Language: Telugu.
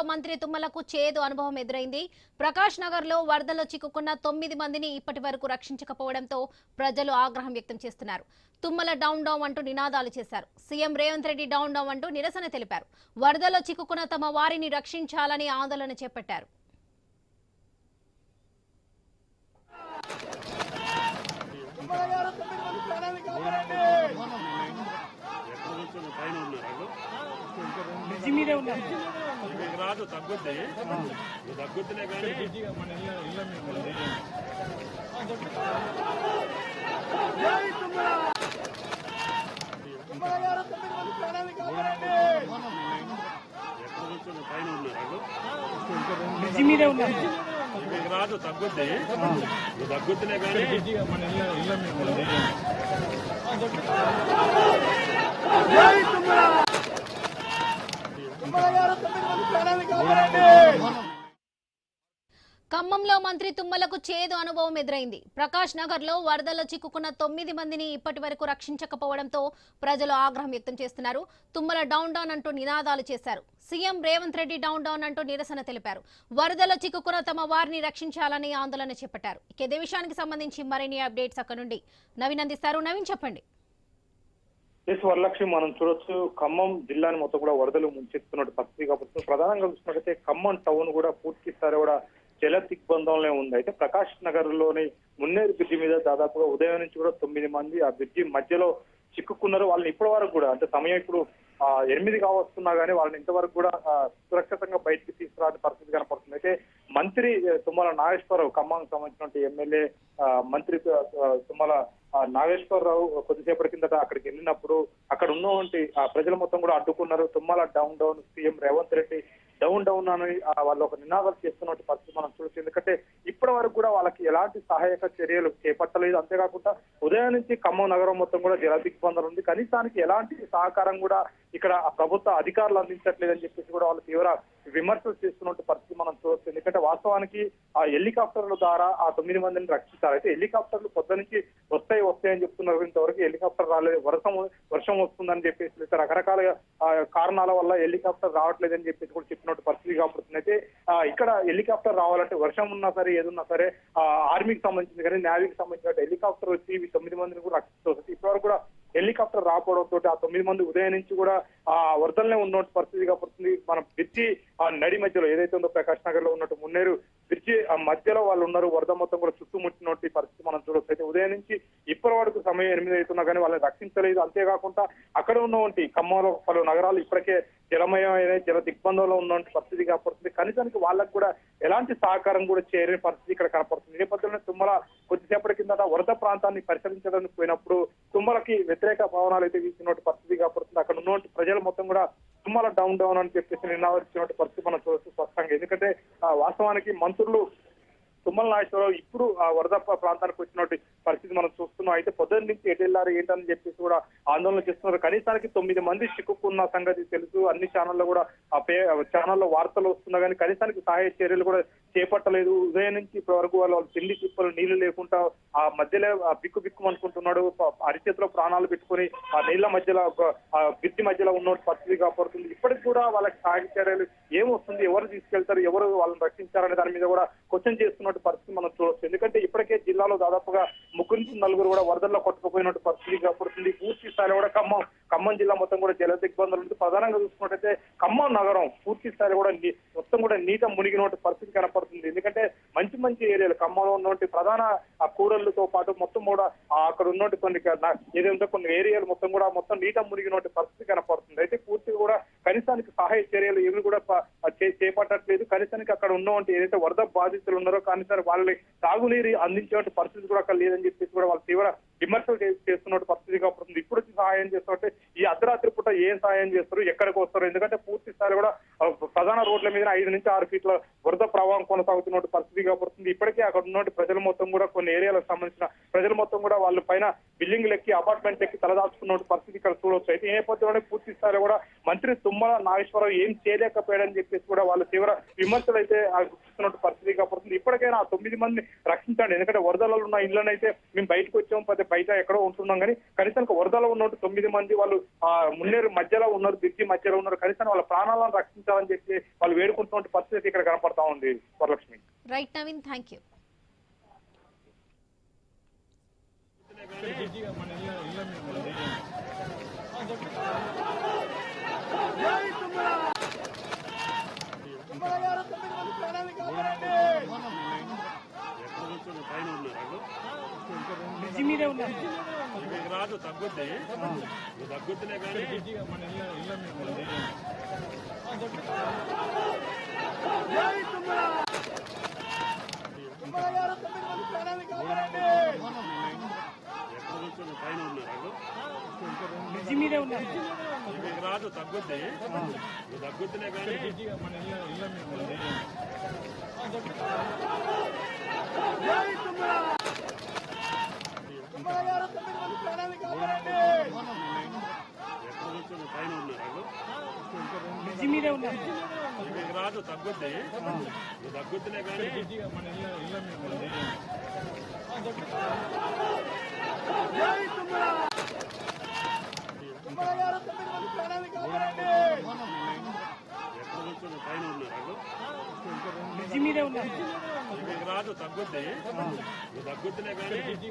ఖమ్మంలో మంత్రి తుమ్మలకు చేదు అనుభవం ఎదురైంది. ప్రకాష్ నగర్లో వరదలో చిక్కుకున్న తొమ్మిది మందిని ఇప్పటి వరకు రక్షించకపోవడంతో ప్రజలు ఆగ్రహం వ్యక్తం చేస్తున్నారు. తుమ్మల డౌన్ డౌన్ అంటూ నినాదాలు చేశారు. CM Revanth Reddy down down అంటూ నిరసన తెలిపారు. వరదలో చిక్కుకున్న తమ వారిని రక్షించాలని ఆందోళన చేపట్టారు. మీదే ఉన్నారు. మీకు రాదు తగ్గుద్ది నువ్వు తగ్గుద్దిలే కానీ ఎక్కడ కూర్చొని పైన ఉన్నారు బ్రిడ్జి మీదే ఉన్నారు మీకు రాదు తగ్గుద్ది నువ్వు తగ్గుద్దిలే కానీ ఖమ్మంలో మంత్రి తుమ్మలకు చేదు అనుభవం ఎదురైంది. ప్రకాష్ నగర్లో వరదల్లో చిక్కుకున్న తొమ్మిది మందిని ఇప్పటి వరకు రక్షించకపోవడంతో ప్రజలు ఆగ్రహం వ్యక్తం చేస్తున్నారు. తుమ్మల డౌన్ డౌన్ అంటూ నినాదాలు చేశారు. CM Revanth Reddy down down అంటూ నిరసన తెలిపారు. వరదల్లో చిక్కుకున్న తమ వారిని రక్షించాలని ఆందోళన చేపట్టారు. ఇక ఇదే విషయానికి సంబంధించి మరిన్ని అప్డేట్స్ అక్కడ నుండి. నవీన్ అందిస్తారు. నవీన్ చెప్పండి. ఎస్ వరలక్ష్మి మనం చూడొచ్చు. ఖమ్మం జిల్లాని మొత్తం కూడా వరదలు ముంచెత్తున్నట్టు పరిస్థితి కాబట్టి ప్రధానంగా చూసినట్టయితే ఖమ్మం టౌన్ కూడా పూర్తి స్థాయి కూడా జల దిగ్బంధంలో ఉంది. అయితే ప్రకాష్ నగర్లోని మున్నేరు బ్రిడ్జి మీద దాదాపుగా ఉదయం నుంచి కూడా తొమ్మిది మంది ఆ బ్రిడ్జి మధ్యలో చిక్కుకున్నారు. వాళ్ళని ఇప్పటి వరకు కూడా అంటే సమయం ఇప్పుడు ఎనిమిది కావస్తున్నా కానీ వాళ్ళని ఇంతవరకు కూడా సురక్షితంగా బయటికి తీసుకురాని పరిస్థితి కనపడుతుంది. అయితే మంత్రి తుమ్మల నాగేశ్వరరావు ఖమ్మానికి సంబంధించినటువంటి ఎమ్మెల్యే మంత్రి తుమ్మల నాగేశ్వరరావు కొద్దిసేపటి కిందట అక్కడికి వెళ్ళినప్పుడు అక్కడ ఉన్నటువంటి ఆ ప్రజలు మొత్తం కూడా అడ్డుకున్నారు. Tummala down down CM Revanth Reddy down down అని వాళ్ళు ఒక నినాదాలు చేస్తున్నట్టు పరిస్థితి మనం చూడొచ్చు. ఎందుకంటే ఇప్పటి వరకు కూడా వాళ్ళకి ఎలాంటి సహాయక చర్యలు చేపట్టలేదు. అంతేకాకుండా ఉదయం నుంచి ఖమ్మం నగరం మొత్తం కూడా జలదిగ్బంధం ఉంది. కనీసానికి ఎలాంటి సహకారం కూడా ఇక్కడ ప్రభుత్వ అధికారులు అందించట్లేదని చెప్పేసి కూడా వాళ్ళు తీవ్ర విమర్శలు చేస్తున్నట్టు పరిస్థితి మనం చూడొచ్చు. ఎందుకంటే వాస్తవానికి ఆ హెలికాప్టర్ల ద్వారా ఆ తొమ్మిది మందిని రక్షించారు. అయితే హెలికాప్టర్లు పొద్దు నుంచి వస్తాయి వస్తాయని చెప్తున్నారు. ఇంతవరకు హెలికాప్టర్ రాలేదు. వర్షం వర్షం వస్తుందని చెప్పేసి లేదా రకరకాల కారణాల వల్ల హెలికాప్టర్ రావట్లేదని చెప్పేసి కూడా చెప్పినట్టు పరిస్థితి కాబట్టి. అయితే ఇక్కడ హెలికాప్టర్ రావాలంటే వర్షం ఉన్నా సరే ఏదున్నా సరే ఆ, ఆర్మీకి సంబంధించిన కానీ నేవీకి సంబంధించిన హెలికాప్టర్ వచ్చి ఈ తొమ్మిది మందిని కూడా రక్షిస్తుంది ఇప్పటివరకు కూడా హెలికాప్టర్ రాకపోవడంతో ఆ తొమ్మిది మంది ఉదయం నుంచి కూడా ఆ వరదలనే ఉన్న పరిస్థితి కాబట్టి మనం బ్రిడ్జి ఆ నడి మధ్యలో ఏదైతే ఉందో ప్రకాష్ నగర్లో ఉన్నట్టు మున్నేరు బ్రిడ్జి ఆ మధ్యలో వాళ్ళు ఉన్నారు వరద మొత్తం కూడా చుట్టుముట్టినట్టు పరిస్థితి మనం చూడొచ్చు. అయితే ఉదయం నుంచి ఇప్పటి వరకు సమయం ఎనిమిది అవుతున్నా కానీ వాళ్ళని రక్షించలేదు. అంతేకాకుండా అక్కడ ఉన్నటువంటి ఖమ్మంలో పలు నగరాలు ఇప్పటికే జలమయమైన జల దిగ్బంధంలో ఉన్నటువంటి పరిస్థితి కనపడుతుంది కనీసానికి వాళ్ళకు కూడా ఎలాంటి సహకారం కూడా చేయని పరిస్థితి ఇక్కడ కనపడుతుంది. నేపథ్యంలో తుమ్మల కొద్దిసేపటి కిందట వరద ప్రాంతాన్ని పరిశీలించడానికి పోయినప్పుడు తుమ్మలకి వ్యతిరేక భావనాలు అయితే వీసినట్టు పరిస్థితి కనపడుతుంది అక్కడ ఉన్నటువంటి ప్రజలు మొత్తం కూడా తుమ్మల డౌన్ డౌన్ అని చెప్పేసి నినాదించినట్టు పరిస్థితి మనం చూడొచ్చు స్పష్టంగా. ఎందుకంటే ఆ, వాస్తవానికి మంత్రులు తుమ్మల నాగేశ్వరరావు ఇప్పుడు ఆ వరద ప్రాంతానికి వచ్చినటువంటి పరిస్థితి మనం చూస్తున్నాం. అయితే పొద్దున్న నుంచి ఎటు వెళ్ళారు ఏంటని చెప్పేసి కూడా ఆందోళన చేస్తున్నారు. కనీసానికి తొమ్మిది మంది చిక్కుకున్న సంగతి తెలుసు. అన్ని ఛానల్లో కూడా ఆ పే ఛానల్లో వార్తలు వస్తున్నా కానీ కనీసానికి సహాయ చర్యలు కూడా చేపట్టలేదు. ఉదయం నుంచి ఇప్పటి వరకు వాళ్ళు వాళ్ళు తిండి తిప్పలు నీళ్ళు లేకుండా ఆ మధ్యలో ఆ బిక్కు బిక్కు అనుకుంటున్నాడు. అరిచేతిలో ప్రాణాలు పెట్టుకొని ఆ నీళ్ళ మధ్యలో బిద్ది మధ్యలో ఉన్న పరిస్థితి కాపాడుతుంది. ఇప్పటికి కూడా వాళ్ళకి సహాయ చర్యలు ఏమొస్తుంది ఎవరు తీసుకెళ్తారు? ఎవరు వాళ్ళని రక్షించారనే దాని మీద కూడా క్వశ్చన్ చేస్తున్నట్టు పరిస్థితి మనం చూడొచ్చు. ఎందుకంటే ఇప్పటికే జిల్లాలో దాదాపుగా ముగ్గురు నుంచి నలుగురు కూడా వరదల్లో కొట్టుకుపోయినట్టు పరిస్థితి కనపడుతుంది పూర్తి స్థాయిలో కూడా ఖమ్మం ఖమ్మం జిల్లా మొత్తం కూడా జల దిగ్బంధనలు ఉంది. ప్రధానంగా చూసుకున్నట్టయితే ఖమ్మం నగరం పూర్తి స్థాయిలో కూడా నీ- మొత్తం కూడా నీట మునిగినటువంటి పరిస్థితి కనపడుతుంది. ఎందుకంటే మంచి మంచి ఏరియాలు ఖమ్మంలో ఉన్నటువంటి ప్రధాన ఆ పాటు మొత్తం కూడా అక్కడ ఉన్నటువంటి కొన్ని ఏదైతే కొన్ని ఏరియాలు మొత్తం కూడా మొత్తం నీట మునిగినటువంటి పరిస్థితి కనపడుతుంది. అయితే పూర్తిగా కూడా కనీసానికి సహాయ చర్యలు ఏమి కూడా చే- చేపట్టట్లేదు. కనీసానికి అక్కడ ఉన్నటువంటి ఏదైతే వరద బాధితులు ఉన్నారో కనీసం వాళ్ళని తాగునీరు అందించే పరిస్థితి కూడా అక్కడ లేదని చెప్పేసి కూడా వాళ్ళు తీవ్ర విమర్శలు చేస్తున్న పరిస్థితి కాబట్టి ఇప్పుడు వచ్చి సహాయం చేస్తుంటే ఈ అర్ధరాత్రి పూట ఏం సహాయం చేస్తారు ఎక్కడికి వస్తారు? ఎందుకంటే పూర్తి స్థాయిలో కూడా ప్రధాన రోడ్ల మీద ఐదు నుంచి ఆరు ఫీట్ల వరద ప్రవాహం కొనసాగుతున్న పరిస్థితి కాబట్టి ఇప్పటికే అక్కడ ఉన్నటువంటి ప్రజలు మొత్తం కూడా కొన్ని ఏరియాలకు సంబంధించిన ప్రజలు మొత్తం కూడా వాళ్ళ పైన బిల్డింగ్లు ఎక్కి అపార్ట్మెంట్ ఎక్కి తలదాచుకున్న పరిస్థితి ఇక్కడ చూడవచ్చు అయితే ఈ నేపథ్యంలోనే పూర్తి స్థాయిలో కూడా మంత్రి తుమ్మల నాగేశ్వరరావు ఏం చేయలేకపోయాడని చెప్పేసి కూడా వాళ్ళు తీవ్ర విమర్శలు అయితే చూస్తున్నట్టు గుర్తిస్తున్న పరిస్థితి కాబట్టి ఇప్పటికైనా ఆ తొమ్మిది మంది రక్షించండి. ఎందుకంటే వరదలలో ఉన్న ఇళ్ళనైతే మేము బయటకు వచ్చాము పదే బయట ఎక్కడో ఉంటున్నాం కానీ కనీసం వరదలో ఉన్నట్టు తొమ్మిది మంది వాళ్ళు ఆ మున్నేరు మధ్యలో ఉన్నారు బ్రిడ్జి మధ్యలో ఉన్నారు. కనీసం వాళ్ళ ప్రాణాలను రక్షించాలని చెప్పి వాళ్ళు వేడుకుంటున్న పరిస్థితి ఇక్కడ కనపడతా ఉంది Varalakshmi. Right Naveen thank you కూర్చొని పైన ఉన్నారు బ్రిడ్జి మీదే ఉన్నారు. రాదు తగ్గుద్ది. తగ్గుద్దిలే కానీ బ్రిడ్జి మీదే ఉన్నారు. రాదు తగ్గుద్ది. తగ్గుద్దిలే కానీ ఎక్కడ కూర్చొని పైన ఉన్నారు బ్రిడ్జి మీదే ఉన్నారు. రాదు తగ్గుద్ది. తగ్గుద్దిలే కానీ పైన ఉన్నారు బ్రిడ్జి మీదే ఉన్నారు. రాదు తగ్గుద్ది. తగ్గుద్దిలే కానీ జై